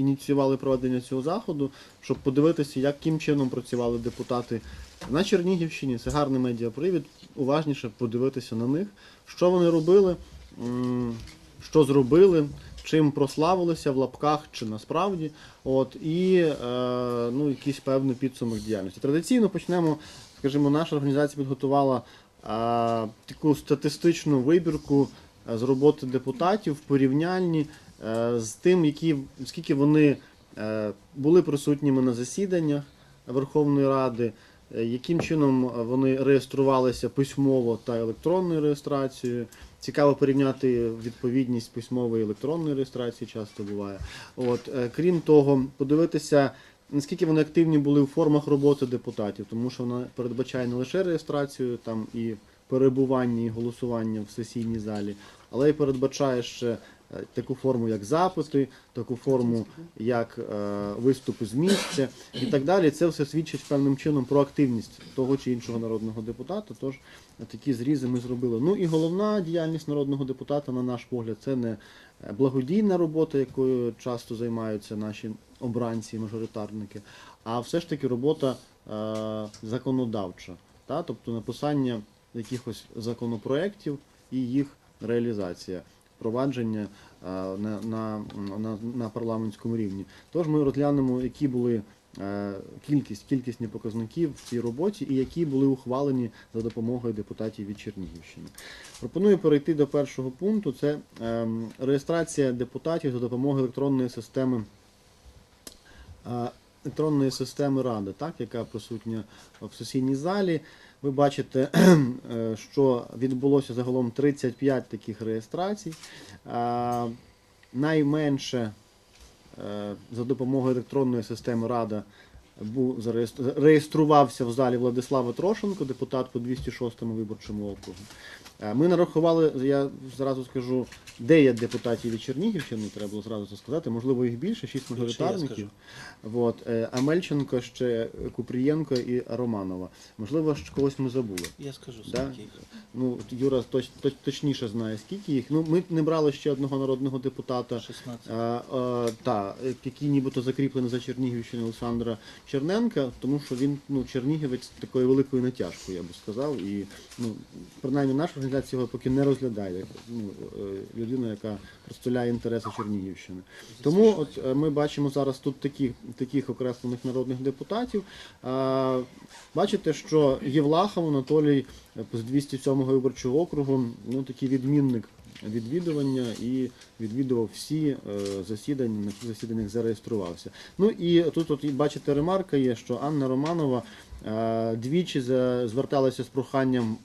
ініціювали проведення цього заходу, щоб подивитися, яким чином працювали депутати на Чернігівщині. Це гарний медіапривід. Уважніше подивитися на них, що вони робили, що зробили, чим прославилися в лапках чи насправді. От, і е, ну, якийсь певний підсумок діяльності. Традиційно почнемо, скажімо, наша організація підготувала е, таку статистичну вибірку е, з роботи депутатів порівняльні е, з тим, які, скільки вони е, були присутніми на засіданнях Верховної Ради, е, яким чином вони реєструвалися письмово та електронною реєстрацією. Цікаво порівняти відповідність письмової і електронної реєстрації, часто буває. От, е, крім того, подивитися, наскільки вони активні були у формах роботи депутатів, тому що вона передбачає не лише реєстрацію там і перебування і голосування в сесійній залі, але й передбачає ще е, таку форму, як запити, таку форму, як е, виступи з місця і так далі. Це все свідчить певним чином про активність того чи іншого народного депутата. Тож е, такі зрізи ми зробили. Ну і головна діяльність народного депутата, на наш погляд, це не е, благодійна робота, якою часто займаються наші обранці, і мажоритарники, а все ж таки робота е, законодавча, тобто написання якихось законопроєктів і їх реалізація, впровадження е, на, на, на, на парламентському рівні. Тож ми розглянемо, які були е, кількість, кількісні показників в цій роботі і які були ухвалені за допомогою депутатів від Чернігівщини. Пропоную перейти до першого пункту. Це ем, реєстрація депутатів за допомогою електронної системи е, електронної системи Ради, так, яка присутня в сесійній залі. Ви бачите, е, що відбулося загалом 35 таких реєстрацій. Найменше е, за допомогою електронної системи Рада був зареєстр- реєструвався в залі Владислава Трошенко, депутат по 206 виборчому округу. Е, Ми нарахували, я зразу скажу, 9 депутатів від Чернігівщини, треба було зразу це сказати, можливо, їх більше, 6 Більше я мажоритарників. Вот. е, Амельченко, ще Купрієнко і Романова. Можливо, когось ми забули. Я скажу Да? їх. Ну, Юра точ, точ, точніше знає, скільки їх. Ну, ми не брали ще одного народного депутата. 16. Е, е, та, який нібито закріплений за Чернігівщини Олександра Черненка, тому що він ну, чернігівець такої великої натяжкою, я би сказав. І ну, принаймні організація його поки не розглядає як ну, е, людину, яка представляє інтереси Чернігівщини. Тому от е, ми бачимо зараз тут такі, таких окреслених народних депутатів. А, бачите, що Євлахов Анатолій е, з 207-го виборчого округу, ну такий відмінник відвідування і відвідував всі засідання, на всіх засіданнях зареєструвався. Ну і тут, от бачите, ремарка є, що Анна Романова двічі за- зверталася з проханням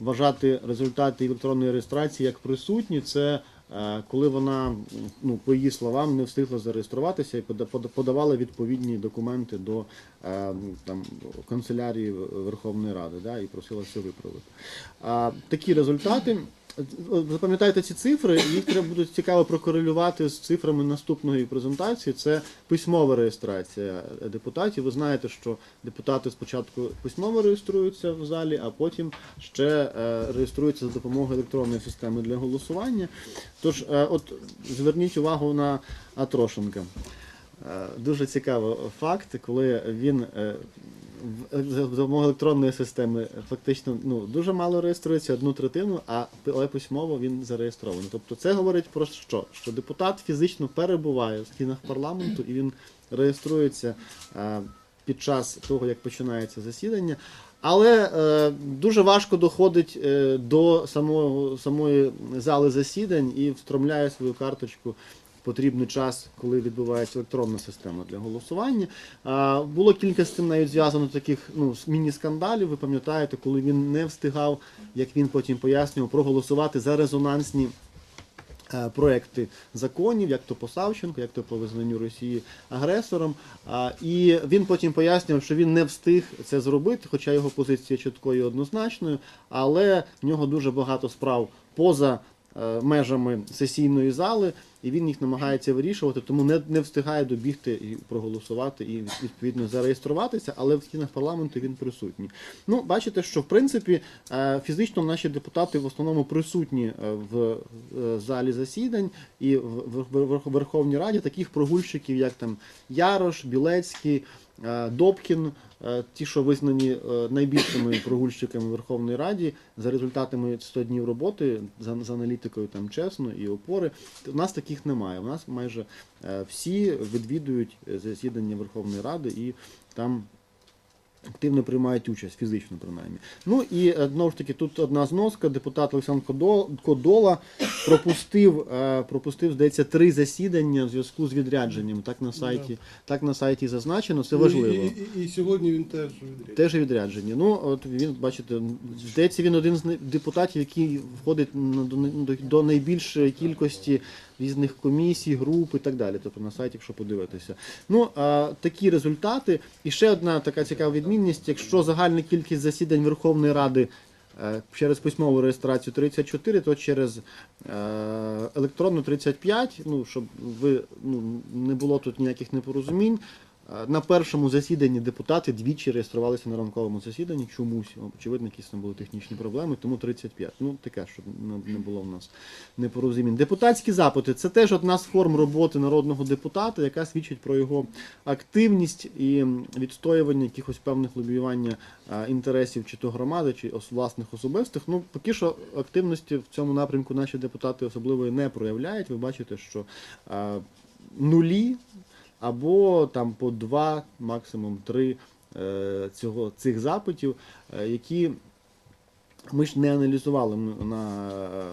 вважати результати електронної реєстрації як присутні. Це е, коли вона, ну, по її словам, не встигла зареєструватися і пода- пода- подавала відповідні документи до е, там, канцелярії Верховної Ради да, і просила це виправити. Такі результати. Запам'ятайте ці цифри, їх треба буде цікаво прокорелювати з цифрами наступної презентації. Це письмова реєстрація депутатів. Ви знаєте, що депутати спочатку письмово реєструються в залі, а потім ще е, реєструються за допомогою електронної системи для голосування. Тож, е, от зверніть увагу на Атрошенка. Е, Дуже цікавий факт, коли він допомогою електронної системи фактично ну, дуже мало реєструється, одну третину, а але письмово він зареєстрований. Тобто це говорить про що? Що депутат фізично перебуває в стінах парламенту і він реєструється е, під час того, як починається засідання. Але е, дуже важко доходить е, до самого, самої зали засідань і встромляє свою карточку потрібний час, коли відбувається електронна система для голосування. Було кілька з цим навіть зв'язано таких ну, міні-скандалів. Ви пам'ятаєте, коли він не встигав, як він потім пояснював, проголосувати за резонансні е, проекти законів, як то по Савченко, як то по визнанню Росії агресором. І він потім пояснював, що він не встиг це зробити, хоча його позиція чіткою однозначною, але в нього дуже багато справ поза межами сесійної зали. і він їх намагається вирішувати, тому не, не встигає добігти і проголосувати і відповідно зареєструватися, але в стінах парламенту він присутній. Ну, бачите, що в принципі е, фізично наші депутати в основному присутні е, в е, залі засідань і в Верховній Раді таких прогульщиків, як там Ярош, Білецький, е, Добкін, е, ті, що визнані е, найбільшими прогульщиками в Верховній Раді за результатами 100 днів роботи, за, за аналітикою там чесно і опори. У нас таких немає. У нас майже е, всі відвідують е, засідання Верховної Ради і там активно приймають участь, фізично принаймні. Ну і е, знову ж таки, тут одна зноска. Депутат Олександр Кодо- Кодола пропустив, е, пропустив, здається, три засідання в зв'язку з відрядженням. Так на сайті, так на сайті зазначено. Це важливо. І, і, і сьогодні він теж відряджений. Теж відрядження. Ну, от він, бачите, здається, він один з депутатів, який входить на- до, до, до найбільшої кількості різних комісій, груп і так далі. Тобто на сайті, якщо подивитися. Ну, а, такі результати. І ще одна така цікава відмінність: якщо загальна кількість засідань Верховної Ради. е, Через письмову реєстрацію 34, то через е, електронну 35, ну, щоб ви ну, не було тут ніяких непорозумінь. Е, На першому засіданні депутати двічі реєструвалися на ранковому засіданні чомусь. Очевидно, якісь там були технічні проблеми, тому 35. Ну, таке, щоб не- було в нас непорозумінь. Депутатські запити це теж одна з форм роботи народного депутата, яка свідчить про його активність і відстоювання якихось певних лобіювання е, інтересів чи то громади, чи власних особистих. Ну, поки що активності в цьому напрямку наші депутати особливої не проявляють. Ви бачите, що е, нулі або там по два, максимум три е, цього, цих запитів, е, які ми ж не аналізували на е,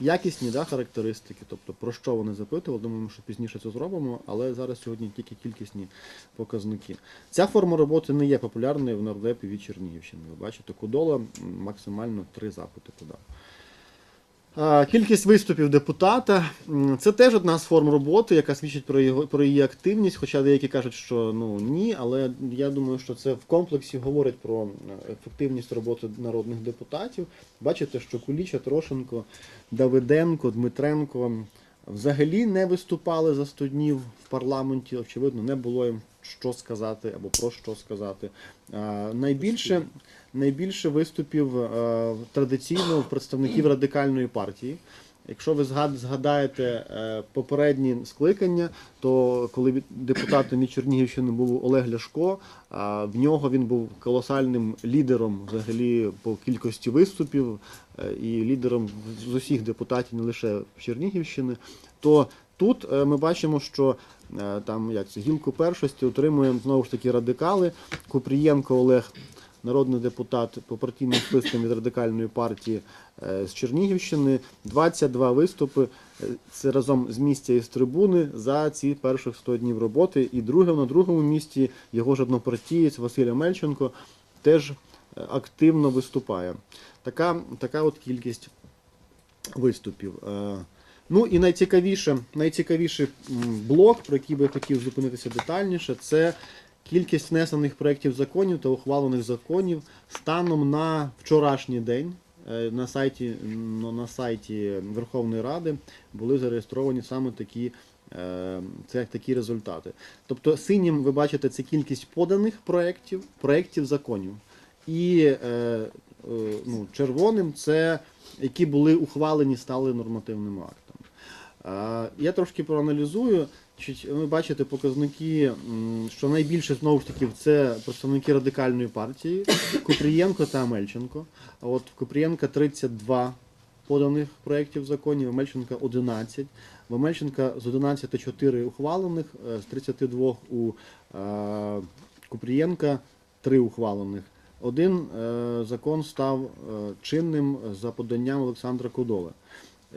якісні да, характеристики, тобто про що вони запитували. Думаємо, що пізніше це зробимо, але зараз сьогодні тільки кількісні показники. Ця форма роботи не є популярною в нардепі від Чернігівщини. Ви бачите, Кудола максимально три запити подав. Кількість виступів депутата це теж одна з форм роботи, яка свідчить про його про її активність. Хоча деякі кажуть, що ну ні, але я думаю, що це в комплексі говорить про ефективність роботи народних депутатів. Бачите, що Куліча, Трошенко, Давиденко, Дмитренко взагалі не виступали за 100 днів в парламенті. Очевидно, не було їм що сказати або про що сказати. Найбільше, найбільше виступів е, традиційно в представників радикальної партії. Якщо ви згадаєте е, попередні скликання, то коли депутатом від Чернігівщини був Олег Ляшко, в нього він був колосальним лідером взагалі по кількості виступів е, і лідером з- усіх депутатів, не лише Чернігівщини, то тут е, ми бачимо, що е, там як це гілку першості отримує знову ж таки радикали. Купрієнко Олег, народний депутат по партійним спискам від радикальної партії е, з Чернігівщини, 22 виступи. е, Це разом з місця і з трибуни за ці перших 100 днів роботи. І друге на другому місці його ж однопартієць Василь Амельченко теж е, активно виступає. Така, така от кількість виступів. Ну і найцікавіше, найцікавіший блок, про який би я хотів зупинитися детальніше, це кількість внесених проєктів законів та ухвалених законів станом на вчорашній день. Е, На сайті, на сайті Верховної Ради були зареєстровані саме такі, е, це такі результати. Тобто синім ви бачите це кількість поданих проєктів, проєктів законів. І е, ну, червоним це які були ухвалені, стали нормативними актами. Я трошки проаналізую. Ви бачите показники, що найбільше знову ж таки це представники радикальної партії Купрієнко та Амельченко. А от Купрієнка 32 поданих проєктів законів, Амельченка 11. В Амельченка з 11 4 ухвалених, е, з 32 у е, Купрієнка 3 ухвалених. Один е, закон став чинним за поданням Олександра Кодоли.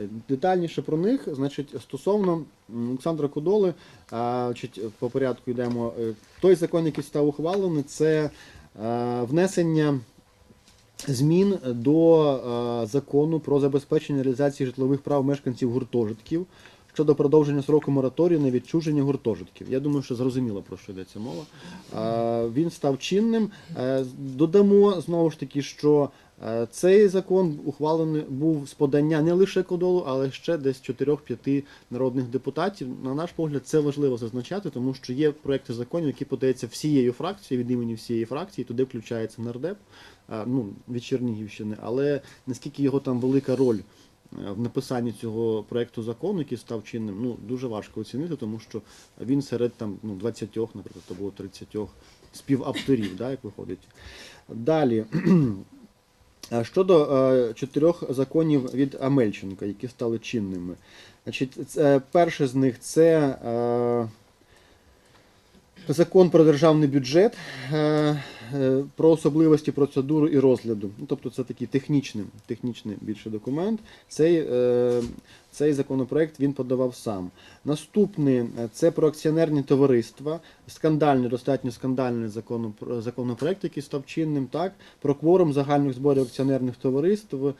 Е, Детальніше про них, значить, стосовно Олександра Кодоли, значить, по порядку йдемо. Е, Той закон, який став ухвалений, це е, внесення змін до е, закону про забезпечення реалізації житлових прав мешканців гуртожитків щодо продовження сроку мораторію на відчуження гуртожитків. Я думаю, що зрозуміло про що йдеться мова. Е, Він став чинним. Е, Додамо знову ж таки, що Е, Цей закон ухвалений був з подання не лише Кодолу, але ще десь 4-5 народних депутатів. На наш погляд, це важливо зазначати, тому що є проекти законів, які подаються всією фракцією від імені всієї фракції. Туди включається нардеп, е, ну від Чернігівщини. Але наскільки його там велика роль е, в написанні цього проекту закону, який став чинним, ну дуже важко оцінити, тому що він серед там ну 20, наприклад, або 30 співавторів, да, як виходить. Далі. Щодо е, чотирьох законів від Амельченка, які стали чинними. Значить, це, перший з них це е, закон про державний бюджет, е, про особливості процедури і розгляду. Ну, тобто це такий технічний, технічний більше документ. Цей, е, цей законопроект він подавав сам. Наступний е, це про акціонерні товариства, скандальний, достатньо скандальний законопро- законопроект, який став чинним, так, про кворум загальних зборів акціонерних товариств е,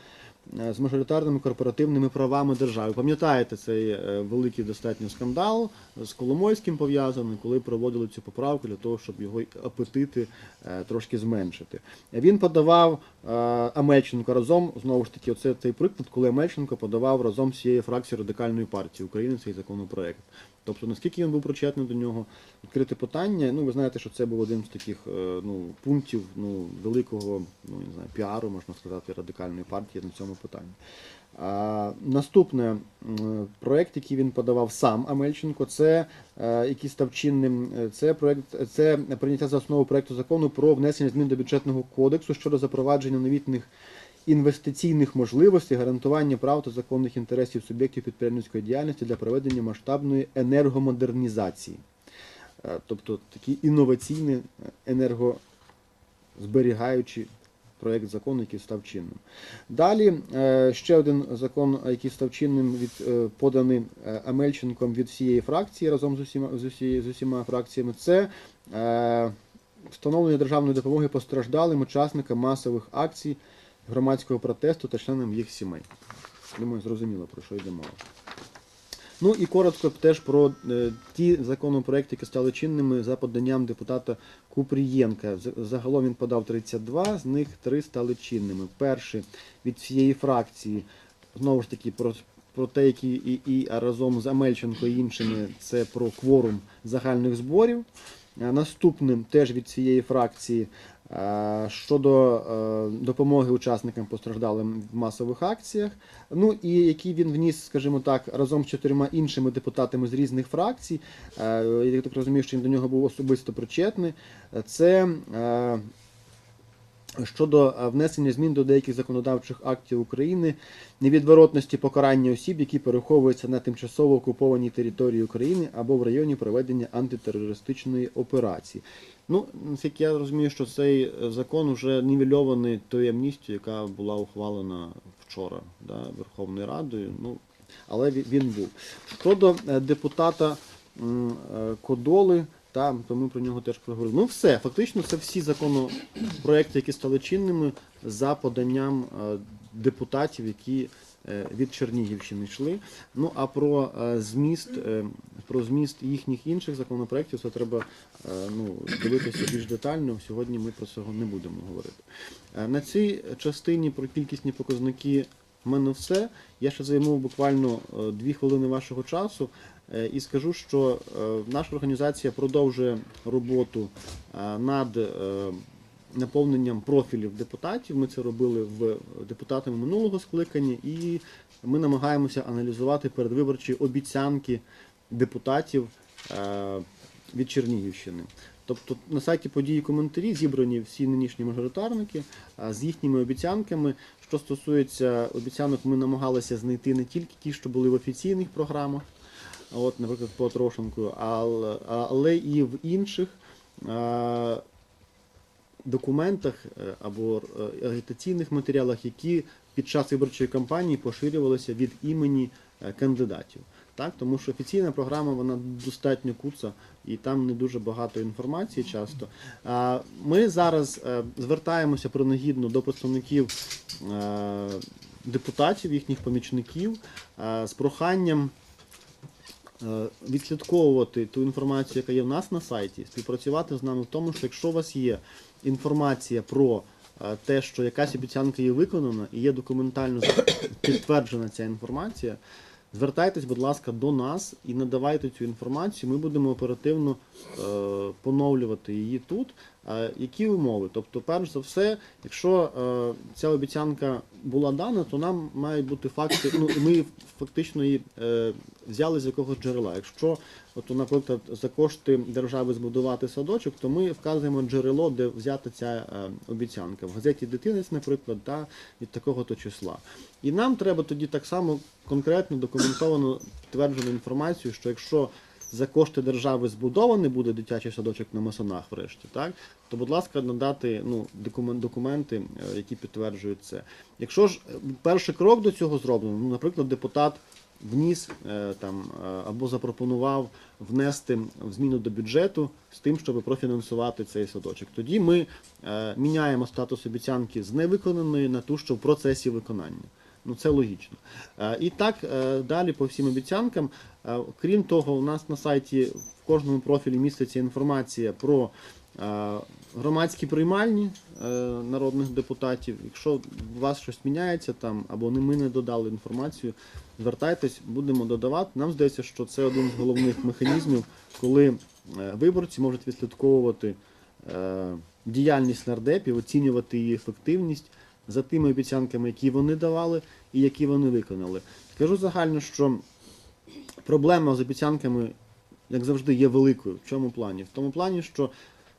з мажоритарними корпоративними правами держави. Пам'ятаєте цей е, великий достатньо скандал з Коломойським пов'язаний, коли проводили цю поправку для того, щоб його апетити е, трошки зменшити. Він подавав е, Амельченко разом, знову ж таки, оце цей приклад, коли Амельченко подавав разом з цією фракцією радикальної партії України цей законопроект. Тобто, наскільки він був причетний до нього, відкрите питання. Ну, ви знаєте, що це був один з таких е, ну, пунктів ну, великого ну, не знаю, піару, можна сказати, радикальної партії на цьому питанні. А, наступне м, проект, який він подавав сам Амельченко, це е, який став чинним. е, Це проект, це прийняття за основу проекту закону про внесення змін до бюджетного кодексу щодо запровадження новітних інвестиційних можливостей, гарантування прав та законних інтересів суб'єктів підприємницької діяльності для проведення масштабної енергомодернізації. Е, Тобто такий інноваційний е, енергозберігаючий проєкт закону, який став чинним. Далі е, ще один закон, який став чинним, від, поданий Амельченком від всієї фракції разом з усіма, з усі- з усіма фракціями, це встановлення державної допомоги постраждалим учасникам масових акцій громадського протесту та членам їх сімей. Думаю, зрозуміло, про що йде мова. Ну і коротко теж про е, ті законопроекти, які стали чинними за поданням депутата Купрієнка. Загалом він подав 32, з них три стали чинними. Перший від всієї фракції, знову ж таки, про, про те, які і, і разом з Амельченко і іншими, це про кворум загальних зборів. Наступним теж від цієї фракції щодо е, допомоги учасникам постраждалим в масових акціях. Ну і який він вніс, скажімо так, разом з чотирма іншими депутатами з різних фракцій. Е, Я так розумію, що він до нього був особисто причетний. Це е, щодо внесення змін до деяких законодавчих актів України, невідворотності покарання осіб, які переховуються на тимчасово окупованій території України або в районі проведення антитерористичної операції. Ну, наскільки я розумію, що цей е, закон вже нівельований тою амністією, яка була ухвалена вчора да, Верховною Радою. Ну, але він- був. Щодо е, депутата е, Кодоли, та, то ми про нього теж проговорили. Ну все, фактично це всі законопроекти, які стали чинними за поданням депутатів, які від Чернігівщини йшли. Ну а про е, зміст, е, про зміст їхніх інших законопроєктів це треба е, ну, дивитися більш детально. Сьогодні ми про цього не будемо говорити. Е, На цій частині про кількісні показники в мене все. Я ще займу буквально е, дві хвилини вашого часу е, і скажу, що е, наша організація продовжує роботу е, над е, наповненням профілів депутатів. Ми це робили в депутатами минулого скликання, і ми намагаємося аналізувати передвиборчі обіцянки депутатів е, від Чернігівщини. Тобто на сайті події коментарі зібрані всі нинішні мажоритарники з їхніми обіцянками. Що стосується обіцянок, ми намагалися знайти не тільки ті, що були в офіційних програмах, от, наприклад, по Трошенку, але, і в інших документах е, або е, агітаційних матеріалах, які під час виборчої кампанії поширювалися від імені е, кандидатів. Так, тому що офіційна програма вона достатньо куца і там не дуже багато інформації часто. Ми зараз звертаємося принагідно до представників депутатів, їхніх помічників з проханням відслідковувати ту інформацію, яка є в нас на сайті, співпрацювати з нами в тому, що якщо у вас є інформація про е, те, що якась обіцянка є виконана і є документально підтверджена ця інформація, звертайтесь, будь ласка, до нас і надавайте цю інформацію. Ми будемо оперативно е, поновлювати її тут. Які умови? Тобто, перш за все, якщо е, ця обіцянка була дана, то нам мають бути факти. Ну ми фактично її е, взяли з якогось джерела. Якщо, от, наприклад, за кошти держави збудувати садочок, то ми вказуємо джерело, де взята ця е, обіцянка. В газеті Дитинець, наприклад, та, від такого-то числа. І нам треба тоді так само конкретно документовано підтверджену інформацію, що якщо за кошти держави збудований буде дитячий садочок на Масонах, врешті, так то, будь ласка, надати ну, документи, е, які підтверджують це. Якщо ж е, перший крок до цього зроблено, ну, наприклад, депутат вніс е, там або запропонував внести зміну до бюджету з тим, щоб профінансувати цей садочок. Тоді ми міняємо статус обіцянки з невиконаної на ту, що в процесі виконання. Ну це логічно. Е, І так е, далі по всім обіцянкам. Е, Крім того, у нас на сайті в кожному профілі міститься інформація про громадські приймальні народних депутатів. Якщо у вас щось міняється там, або ми не додали інформацію, звертайтесь, будемо додавати. Нам здається, що це один з головних механізмів, коли виборці можуть відслідковувати діяльність нардепів, оцінювати її ефективність за тими обіцянками, які вони давали і які вони виконали. Скажу загально, що проблема з обіцянками, як завжди, є великою. В чому плані? В тому плані, що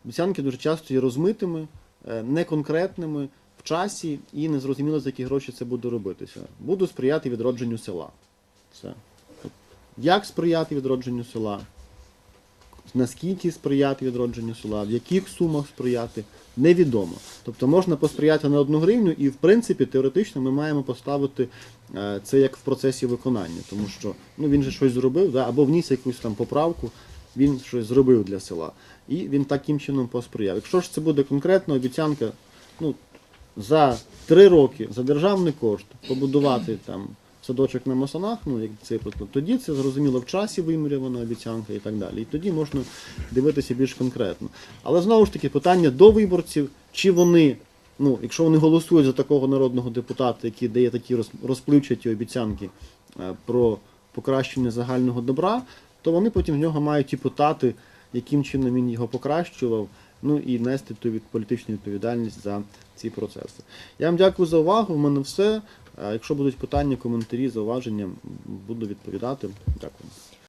обіцянки дуже часто є розмитими, е, неконкретними в часі і незрозуміло, за які гроші це буде робитися. Буду сприяти відродженню села. Все. Як сприяти відродженню села? Наскільки сприяти відродженню села, в яких сумах сприяти, невідомо. Тобто можна посприяти на одну гривню, і в принципі теоретично ми маємо поставити е, це як в процесі виконання, тому що ну, він же щось зробив, да, або вніс якусь там поправку, він щось зробив для села. І він таким чином посприяв. Якщо ж це буде конкретна обіцянка, ну, за три роки за державний кошт побудувати там садочок на масонах, ну як цей приклад, тоді це зрозуміло в часі вимірювана обіцянка і так далі. І тоді можна дивитися більш конкретно. Але знову ж таки питання до виборців, чи вони, ну, якщо вони голосують за такого народного депутата, який дає такі розпливчаті обіцянки е, про покращення загального добра, то вони потім з нього мають і питати, яким чином він його покращував, ну і нести ту від політичну відповідальність за ці процеси. Я вам дякую за увагу. В мене все. Якщо будуть питання, коментарі, зауваження, буду відповідати. Дякую.